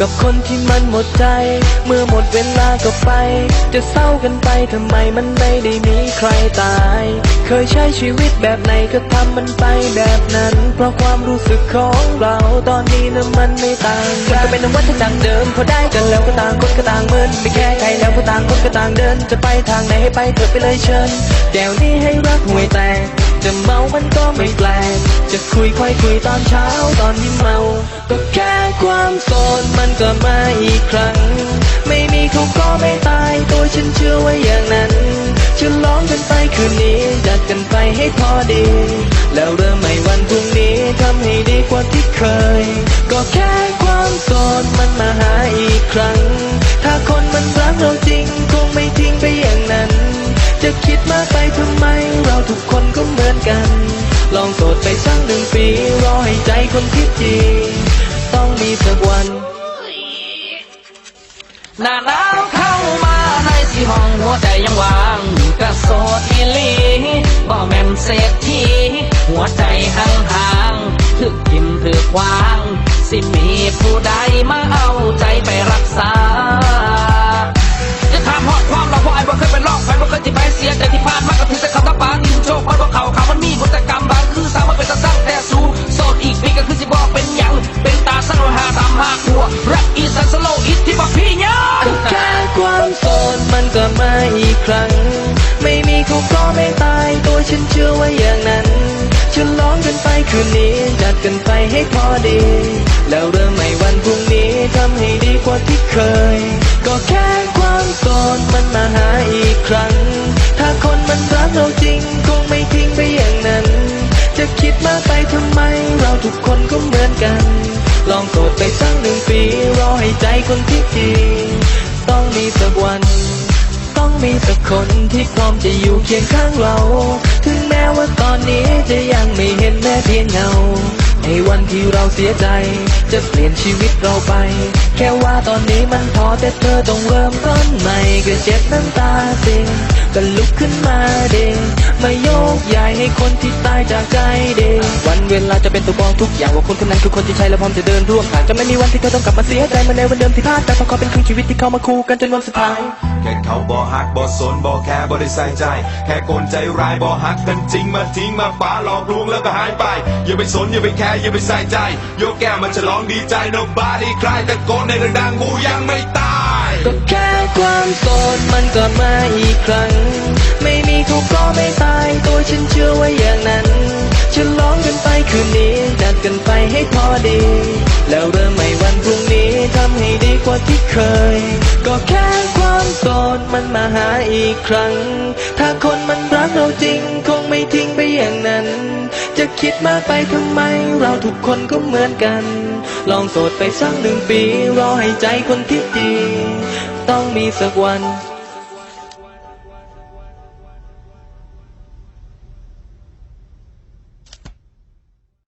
กับคนที่มันหมดใจ เมื่อหมดเวลาก็ไป จะเศร้ากันไปทำไมมันไม่ได้มีใครตาย เคยใช้ชีวิตแบบไหนก็ทำมันไปแบบนั้น เพราะความรู้สึกของเราตอนนี้นะมันไม่ต่างกันก็เป็นวัฏจักรเดิมพอได้กันแล้วก็ต่างคนก็ต่างเมินไม่แค่ใครแล้วก็ต่างคนก็ต่างเดิน จะไปทางไหนให้ไปเถอะไปเลยเชิญแก้วนี้ให้รักห่วยแตก จะเมามันก็ไม่แปลก จะคุยค่อยคุยตอนเช้าตอนที่เมา ก็แค่ความโสดมันก็มาอีกครั้ง ไม่มีเขาก็ไม่ตายตัวฉันเชื่อว่าอย่างนั้นฉลองกันไปคืนนี้จัดกันไปให้พอดี แล้วเริ่มใหม่วันพรุ่งนี้ทำให้ดีกว่าที่เคย คนคิดจริงต้องมีสักวัน หน้าหนาวเข้ามาในที่ห้องหัวใจยังว่างกระโสดอีลีบ่แม่นเศรษฐีหัวใจห่างห่างถึกทิมถึกวาง สิมีผู้ใดมาเอา ก็ไม่ตายตัวฉันเชื่อว่าอย่างนั้นฉลองกันไปคืนนี้จัดกันไปให้พอดี แล้วเริ่มใหม่วันพรุ่งนี้ทำให้ดีกว่าที่เคย ก็แค่ความโสดมันมาหาอีกครั้ง ถ้าคนมันรักเราจริงคงไม่ทิ้งไปอย่างนั้น จะคิดมากไปทำไมเราทุกคนก็เหมือนกัน ลองโสดไปสักหนึ่งปีรอให้ใจคนที่ มีสักคนที่พร้อมจะอยู่เคียงข้างเรา ถึงแม้ว่าตอนนี้จะยังไม่เห็นแม้เพียงเงาในวันที่เราเสียใจ จะเปลี่ยนชีวิตเราไป แค่ว่าตอนนี้มันพอแต่เธอต้องเริ่มต้นใหม่ก็เจ็บน้ำตาสิก็ลุกขึ้นมาเดมาโยกย้ายให้คนที่ตายจากใจเดวันเวลาจะเป็นตัวบอกทุกอย่างว่าคนคนนั้นคือคนที่ใช่และพร้อมจะเดินร่วมทางจะไม่มีวันที่เธอต้องกลับมาเสียใจเหมาในวันเดิมที่พลาดแต่พราะเขาเป็นครึ่งชีวิตที่เข้ามาคู่กันจนวันสุดท้าย แค่เขาบอฮักบอสนบอแค่บอได้ใส่ใจ แค่คนใจร้ายบอฮักกันจริงมาทิ้งมาป้าหลอกลวงแล้วก็หายไป อย่าไปสนอย่าไปแคร์อย่าไปใส่ใจยกแก้วมันฉลองดีใจ nobody ใครแต่โกนในดังๆกูยังไม่ตายก็แค่ความโสดมันก็มาอีกครั้ง ไม่มีเขาก็ไม่ตายตัวฉันเชื่อว่าอย่างนั้นฉลองกันไปคืนนี้จัดกันไปให้พอดี แล้วเริ่มใหม่วันพรุ่ง ทำให้ดีกว่าที่เคย ก็แค่ความโสดมันมาหาอีกครั้ง ถ้าคนมันรักเราจริงคงไม่ทิ้งไปอย่างนั้น จะคิดมากไปทำไมเราทุกคนก็เหมือนกัน ลองโสดไปสักหนึ่งปี รอให้ใจคนที่ดี ต้องมีสักวัน